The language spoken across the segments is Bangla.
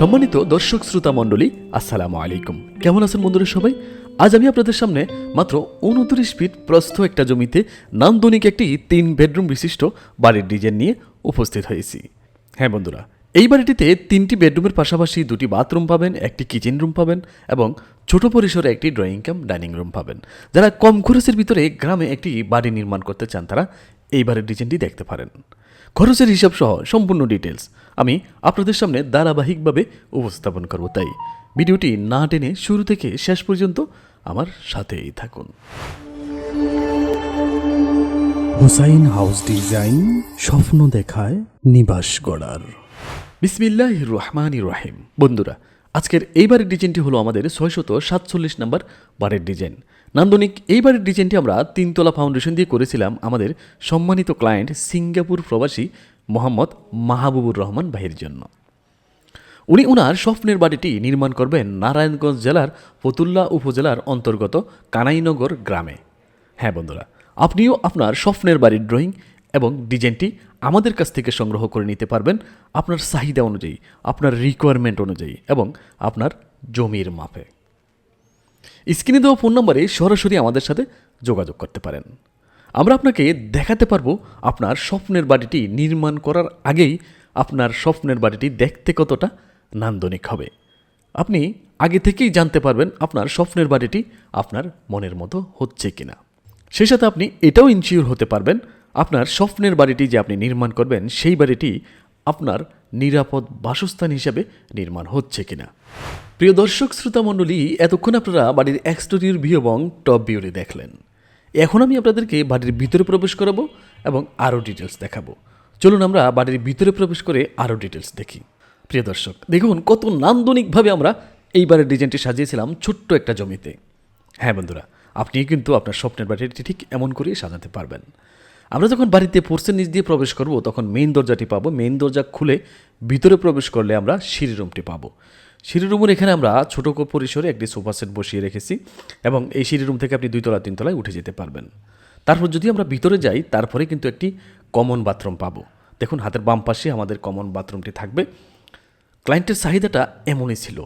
সম্মানিত দর্শক শ্রোতা মণ্ডলী, আসসালামু আলাইকুম। কেমন আছেন বন্ধুরা সবাই? আজ আমি আপনাদের সামনে মাত্র উনত্রিশ ফিট প্রস্থ একটা জমিতে নান্দনিক একটি তিন বেডরুম বিশিষ্ট বাড়ির ডিজাইন নিয়ে উপস্থিত হয়েছি। হ্যাঁ বন্ধুরা, এই বাড়িটিতে তিনটি বেডরুমের পাশাপাশি দুটি বাথরুম পাবেন, একটি কিচেন রুম পাবেন এবং ছোট পরিসরে একটি ড্রয়িং কাম ডাইনিং রুম পাবেন। যারা কম খরচের ভিতরে গ্রামে একটি বাড়ি নির্মাণ করতে চান, তারা এই বাড়ির ডিজাইনটি দেখতে পারেন। খরচের হিসাব সহ সম্পূর্ণ ডিটেলস আমি আপনাদের সামনে ধারাবাহিকভাবে উপস্থাপন করব। তাই ভিডিওটি না টেনে শুরু থেকে শেষ পর্যন্ত আমার সাথেই থাকুন। হুসাইন হাউস ডিজাইন স্বপ্ন দেখায় নিবাস গড়ার। বিসমিল্লাহ রহমান রাহিম। বন্ধুরা আজকের এই বাড়ির ডিজাইনটি হলো আমাদের ছয়শত সাতচল্লিশ নম্বর বাড়ির ডিজাইন নান্দনিক, এই বাড়ির ডিজাইনটি আমরা তিনতলা ফাউন্ডেশন দিয়ে করেছিলাম আমাদের সম্মানিত ক্লায়েন্ট সিঙ্গাপুর প্রবাসী মোহাম্মদ মাহবুবুর রহমান ভাইয়ের জন্য। উনি উনার স্বপ্নের বাড়িটি নির্মাণ করবেন নারায়ণগঞ্জ জেলার ফতুল্লা উপজেলার অন্তর্গত কানাইনগর গ্রামে। হ্যাঁ বন্ধুরা, আপনিও আপনার স্বপ্নের বাড়ির ড্রয়িং এবং ডিজাইনটি আমাদের কাছ থেকে সংগ্রহ করে নিতে পারবেন আপনার চাহিদা অনুযায়ী, আপনার রিকোয়ারমেন্ট অনুযায়ী এবং আপনার জমির মাপে। স্ক্রিনে দেওয়া ফোন নম্বরে সরাসরি আমাদের সাথে যোগাযোগ করতে পারেন। আমরা আপনাকে দেখাতে পারব আপনার স্বপ্নের বাড়িটি নির্মাণ করার আগেই আপনার স্বপ্নের বাড়িটি দেখতে কতটা নান্দনিক হবে। আপনি আগে থেকেই জানতে পারবেন আপনার স্বপ্নের বাড়িটি আপনার মনের মতো হচ্ছে কিনা। সেই সাথে আপনি এটাও ইনশিওর হতে পারবেন আপনার স্বপ্নের বাড়িটি যে আপনি নির্মাণ করবেন, সেই বাড়িটি আপনার নিরাপদ বাসস্থান হিসেবে নির্মাণ হচ্ছে কিনা। প্রিয় দর্শক শ্রোতা মণ্ডলী এতক্ষণ আপনারা বাড়ির এক্সটেরিয়র ভিউ এবং টপ ভিউটি দেখলেন। এখন আমি আপনাদেরকে বাড়ির ভিতরে প্রবেশ করাবো এবং আরও ডিটেলস দেখাবো। চলুন আমরা বাড়ির ভিতরে প্রবেশ করে আরও ডিটেলস দেখি। প্রিয় দর্শক, দেখুন কত নান্দনিকভাবে আমরা এই বাড়ির ডিজাইনটি সাজিয়েছিলাম ছোট্ট একটা জমিতে। হ্যাঁ বন্ধুরা, আপনি কিন্তু আপনার স্বপ্নের বাড়িটি ঠিক এমন করেই সাজাতে পারবেন। আমরা যখন বাড়িতে পোর্সের নিচ দিয়ে প্রবেশ করব, তখন মেইন দরজাটি পাবো। মেইন দরজা খুলে ভিতরে প্রবেশ করলে আমরা সিঁড়ি রুমটি পাবো। সিঁড়ি রুমের এখানে আমরা ছোটো পরিসরে একটি সোফা সেট বসিয়ে রেখেছি এবং এই সিঁড়ি রুম থেকে আপনি দুইতলা, তিনতলায় উঠে যেতে পারবেন। তারপর যদি আমরা ভিতরে যাই, তারপরে কিন্তু একটি কমন বাথরুম পাবো। দেখুন, হাতের বাম পাশে আমাদের কমন বাথরুমটি থাকবে। ক্লায়েন্টের চাহিদাটা এমনই ছিল।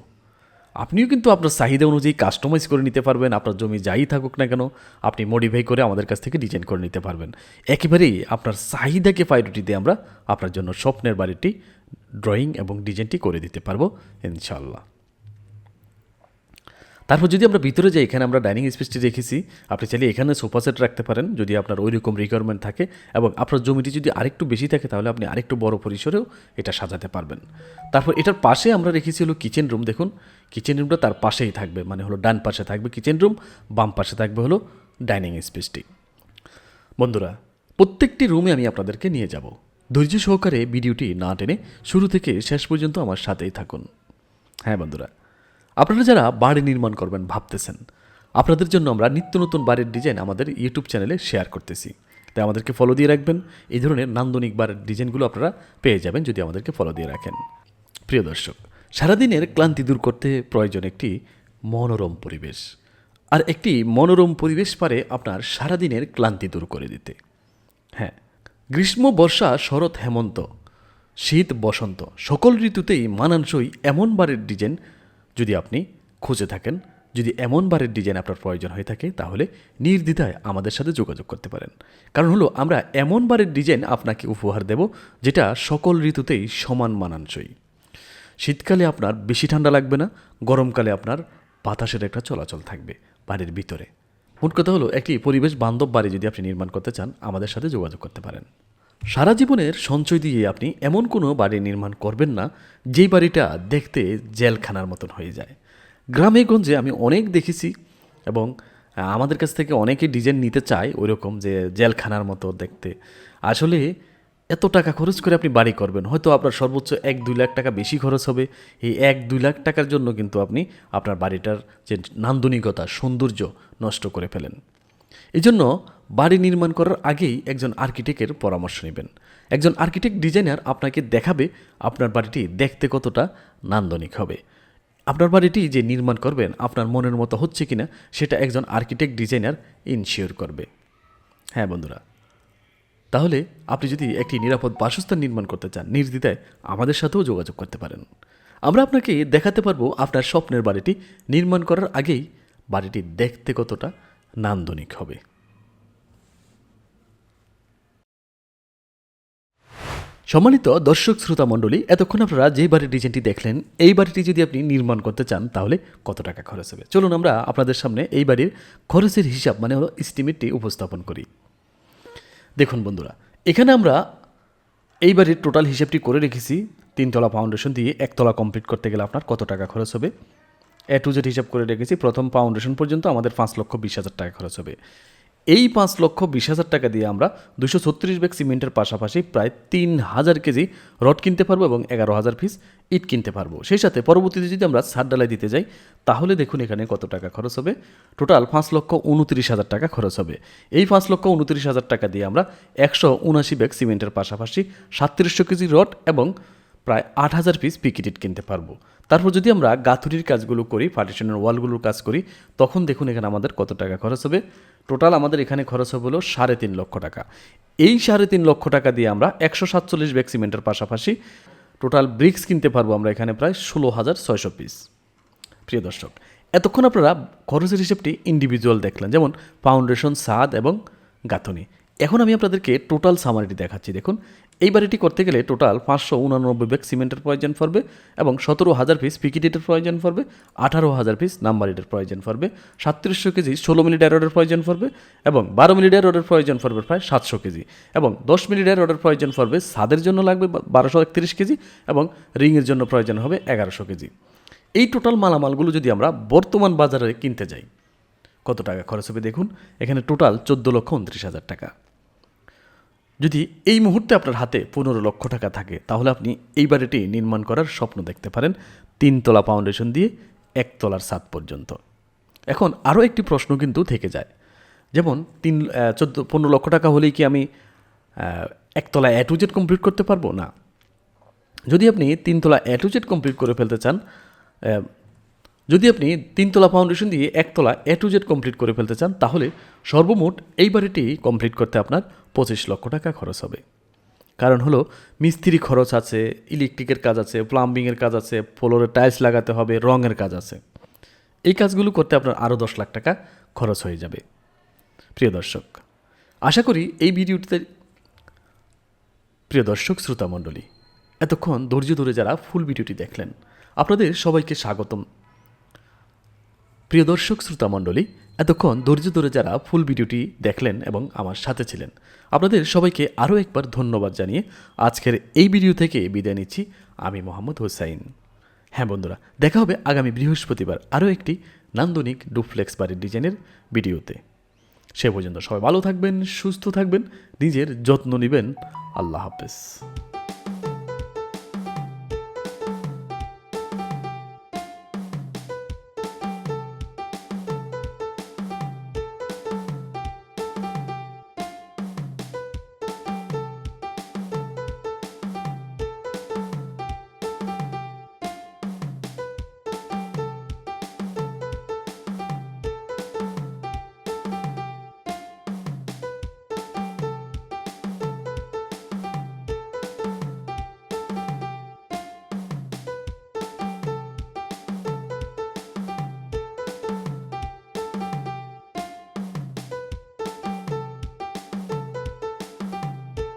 আপনিও কিন্তু আপনার চাহিদা অনুযায়ী কাস্টমাইজ করে নিতে পারবেন, আপনার জমি যাই থাকুক না কেন, আপনি মডিফাই করে আমাদের কাছ থেকে ডিজাইন করে নিতে পারবেন। একেবারেই আপনার চাহিদাকে প্রায়োরিটি দিয়ে আমরা আপনার জন্য স্বপ্নের বাড়িটি ড্রয়িং এবং ডিজাইনটি করে দিতে পারব ইনশাল্লাহ তারপর যদি আমরা ভিতরে যাই, এখানে আমরা ডাইনিং স্পেসটি রেখেছি, আপনি চাইলে এখানে সোফা সেট রাখতে পারেন যদি আপনার ওই রকম রিকোয়ারমেন্ট থাকে এবং আপনার জমিটি যদি আরেকটু বেশি থাকে, তাহলে আপনি আরেকটু বড় পরিসরেও এটা সাজাতে পারবেন। তারপর এটার পাশে আমরা রেখেছি হলো কিচেন রুম দেখুন। কিচেন রুমটা তার পাশেই থাকবে মানে হলো ডান পাশে থাকবে কিচেন রুম বাম পাশে থাকবে হলো ডাইনিং স্পেসটি। বন্ধুরা, প্রত্যেকটি রুমে আমি আপনাদেরকে নিয়ে যাব। ধৈর্য সহকারে ভিডিওটি না টেনে শুরু থেকে শেষ পর্যন্ত আমার সাথেই থাকুন। হ্যাঁ বন্ধুরা আপনারা যারা বাড়ি নির্মাণ করবেন ভাবতেছেন, আপনাদের জন্য আমরা নিত্য নতুন বাড়ির ডিজাইন আমাদের ইউটিউব চ্যানেলে শেয়ার করতেছি। তাই আমাদেরকে ফলো দিয়ে রাখবেন। এই ধরনের নান্দনিক বাড়ির ডিজাইনগুলো আপনারা পেয়ে যাবেন যদি আমাদেরকে ফলো দিয়ে রাখেন। প্রিয় দর্শক, সারাদিনের ক্লান্তি দূর করতে প্রয়োজন একটি মনোরম পরিবেশ। আর একটি মনোরম পরিবেশ পারে আপনার সারাদিনের ক্লান্তি দূর করে দিতে। হ্যাঁ গ্রীষ্ম, বর্ষা, শরৎ, হেমন্ত, শীত, বসন্ত সকল ঋতুতেই মানানসই এমন বাড়ির ডিজাইন যদি আপনি খুঁজে থাকেন, যদি এমন বারের ডিজাইন আপনার প্রয়োজন হয়ে থাকে, তাহলে নির্দ্বিধায় আমাদের সাথে যোগাযোগ করতে পারেন। কারণ হলো, আমরা এমন বারের ডিজাইন আপনাকে উপহার দেব, যেটা সকল ঋতুতেই সমান মানানসই। শীতকালে আপনার বেশি ঠান্ডা লাগবে না, গরমকালে আপনার বাতাসের একটা চলাচল থাকবে বাড়ির ভিতরে। মোট কথা হলো, একটি পরিবেশ বান্ধব বাড়ি যদি আপনি নির্মাণ করতে চান, আমাদের সাথে যোগাযোগ করতে পারেন। সারা জীবনের সঞ্চয় দিয়ে আপনি এমন কোনো বাড়ি নির্মাণ করবেন না, যেই বাড়িটা দেখতে জেলখানার মতন হয়ে যায়। গ্রামে গঞ্জে আমি অনেক দেখেছি এবং আমাদের কাছ থেকে অনেকে ডিজাইন নিতে চায় ওই রকম যে জেলখানার মতো দেখতে। আসলে এত টাকা খরচ করে আপনি বাড়ি করবেন, হয়তো আপনার সর্বোচ্চ এক দুই লাখ টাকা বেশি খরচ হবে। এই এক দুই লাখ টাকার জন্য কিন্তু আপনি আপনার বাড়িটার যে নান্দনিকতা, সৌন্দর্য নষ্ট করে ফেলেন। এই জন্য বাড়ি নির্মাণ করার আগেই একজন আর্কিটেক্টের পরামর্শ নেবেন। একজন আর্কিটেক্ট ডিজাইনার আপনাকে দেখাবে আপনার বাড়িটি দেখতে কতটা নান্দনিক হবে। আপনার বাড়িটি যে নির্মাণ করবেন, আপনার মনের মতো হচ্ছে কিনা সেটা একজন আর্কিটেক্ট ডিজাইনার ইনশিওর করবে। হ্যাঁ বন্ধুরা, তাহলে আপনি যদি একটি নিরাপদ বাসস্থান নির্মাণ করতে চান, নির্দ্বিধায় আমাদের সাথেও যোগাযোগ করতে পারেন। আমরা আপনাকে দেখাতে পারব আপনার স্বপ্নের বাড়িটি নির্মাণ করার আগেই বাড়িটি দেখতে কতটা নান্দনিক হবে। সম্মানিত দর্শক শ্রোতা মণ্ডলী, এতক্ষণ আপনারা যে বাড়ির ডিজাইনটি দেখলেন, এই বাড়িটি যদি আপনি নির্মাণ করতে চান, তাহলে কত টাকা খরচ হবে? চলুন আমরা আপনাদের সামনে এই বাড়ির খরচের হিসাব মানে হলো এস্টিমেটটি উপস্থাপন করি। দেখুন বন্ধুরা, এখানে আমরা এই বাড়ির টোটাল হিসাবটি করে রেখেছি। তিনতলা ফাউন্ডেশন দিয়ে একতলা কমপ্লিট করতে গেলে আপনার কত টাকা খরচ হবে? এ টু জেড হিসাব করে রেখেছি। প্রথম ফাউন্ডেশন পর্যন্ত আমাদের পাঁচ লক্ষ বিশ হাজার টাকা খরচ হবে। এই পাঁচ লক্ষ বিশ হাজার টাকা দিয়ে আমরা দুশো ছত্রিশ ব্যাগ সিমেন্টের পাশাপাশি প্রায় তিন হাজার কেজি রড কিনতে পারব এবং এগারো হাজার পিস ইট কিনতে পারব। সেই সাথে পরবর্তীতে যদি আমরা সার ডালাই দিতে যাই, তাহলে দেখুন এখানে কত টাকা খরচ হবে। টোটাল পাঁচ লক্ষ উনত্রিশ হাজার টাকা খরচ হবে। এই পাঁচ লক্ষ উনত্রিশ হাজার টাকা দিয়ে আমরা একশো উনআশি ব্যাগ সিমেন্টের পাশাপাশি সাতত্রিশশো কেজি রড এবং প্রায় আট হাজার পিস পিকিটিট কিনতে পারব। তারপর যদি আমরা গাথুরির কাজগুলো করি পার্টিশনের ওয়ালগুলোর কাজ করি, তখন দেখুন এখানে আমাদের কত টাকা খরচ হবে। টোটাল আমাদের এখানে খরচ হবে হলো সাড়ে তিন লক্ষ টাকা। এই সাড়ে তিন লক্ষ টাকা দিয়ে আমরা একশো সাতচল্লিশ ব্যাগ সিমেন্টের পাশাপাশি টোটাল ব্রিক্স কিনতে পারব আমরা এখানে প্রায় ষোলো হাজার ছয়শো পিস প্রিয় দর্শক, এতক্ষণ আপনারা খরচের হিসেবটি ইন্ডিভিজুয়াল দেখলেন, যেমন ফাউন্ডেশন সাদ এবং গাঁথনি। এখন আমি আপনাদেরকে টোটাল সামারিটি দেখাচ্ছি, দেখুন। এই বাড়িটি করতে গেলে টোটাল পাঁচশো উনানব্বই ব্যাগ সিমেন্টের প্রয়োজন পড়বে এবং সতেরো হাজার পিস পিকিটের প্রয়োজন পড়বে, আঠারো হাজার পিস নাম্বার ইটের প্রয়োজন পড়বে, সাতত্রিশশো কেজি ষোলো মিলি রডের প্রয়োজন পড়বে এবং বারো মিলি রডের প্রয়োজন পড়বে প্রায় সাতশো কেজি এবং দশ মিলি রডের প্রয়োজন পড়বে সাদের জন্য লাগবে বারোশো একত্রিশ কেজি এবং রিংয়ের জন্য প্রয়োজন হবে এগারোশো কেজি। এই টোটাল মালামালগুলো যদি আমরা বর্তমান বাজারে কিনতে যাই, কত টাকা খরচ হবে দেখুন? এখানে টোটাল চোদ্দ লক্ষ উনত্রিশ হাজার টাকা। যদি এই মুহূর্তে আপনার হাতে পনেরো লক্ষ টাকা থাকে, তাহলে আপনি এই বাড়িটি নির্মাণ করার স্বপ্ন দেখতে পারেন। তিনতলা ফাউন্ডেশন দিয়ে একতলার সাত পর্যন্ত। এখন আরও একটি প্রশ্ন কিন্তু থেকে যায়। যেমন তিন চোদ্দ, পনেরো লক্ষ টাকা হলেই কি আমি একতলা এ টু জেড কমপ্লিট করতে পারব? না। যদি আপনি তিনতলা এ টু জেড কমপ্লিট করে ফেলতে চান যদি আপনি তিনতলা ফাউন্ডেশন দিয়ে একতলা এ টু জেড কমপ্লিট করে ফেলতে চান, তাহলে সর্বমোট এই বাড়িটি কমপ্লিট করতে আপনার পঁচিশ লক্ষ টাকা খরচ হবে। কারণ হলো, মিস্ত্রি খরচ আছে ইলেকট্রিকের কাজ আছে প্লাম্বিংয়ের কাজ আছে ফ্লোরে টাইলস লাগাতে হবে, রঙের কাজ আছে। এই কাজগুলো করতে আপনার আরও দশ লাখ টাকা খরচ হয়ে যাবে। প্রিয় দর্শক, আশা করি এই ভিডিওটিতে প্রিয় দর্শক, শ্রোতা মণ্ডলী, এতক্ষণ ধৈর্য ধরে যারা ফুল ভিডিওটি দেখলেন, আপনাদের সবাইকে স্বাগতম। প্রিয় দর্শক, শ্রোতা মণ্ডলী, এতক্ষণ ধৈর্য ধরে যারা ফুল ভিডিওটি দেখলেন এবং আমার সাথে ছিলেন, আপনাদের সবাইকে আরও একবার ধন্যবাদ জানিয়ে আজকের এই ভিডিও থেকে বিদায় নিচ্ছি। আমি মোহাম্মদ হোসাইন। হ্যাঁ বন্ধুরা, দেখা হবে আগামী বৃহস্পতিবার আরও একটি নান্দনিক ডুপ্লেক্স বাড়ির ডিজাইনের ভিডিওতে। সে পর্যন্ত সবাই ভালো থাকবেন, সুস্থ থাকবেন, নিজের যত্ন নেবেন। আল্লাহ হাফেজ।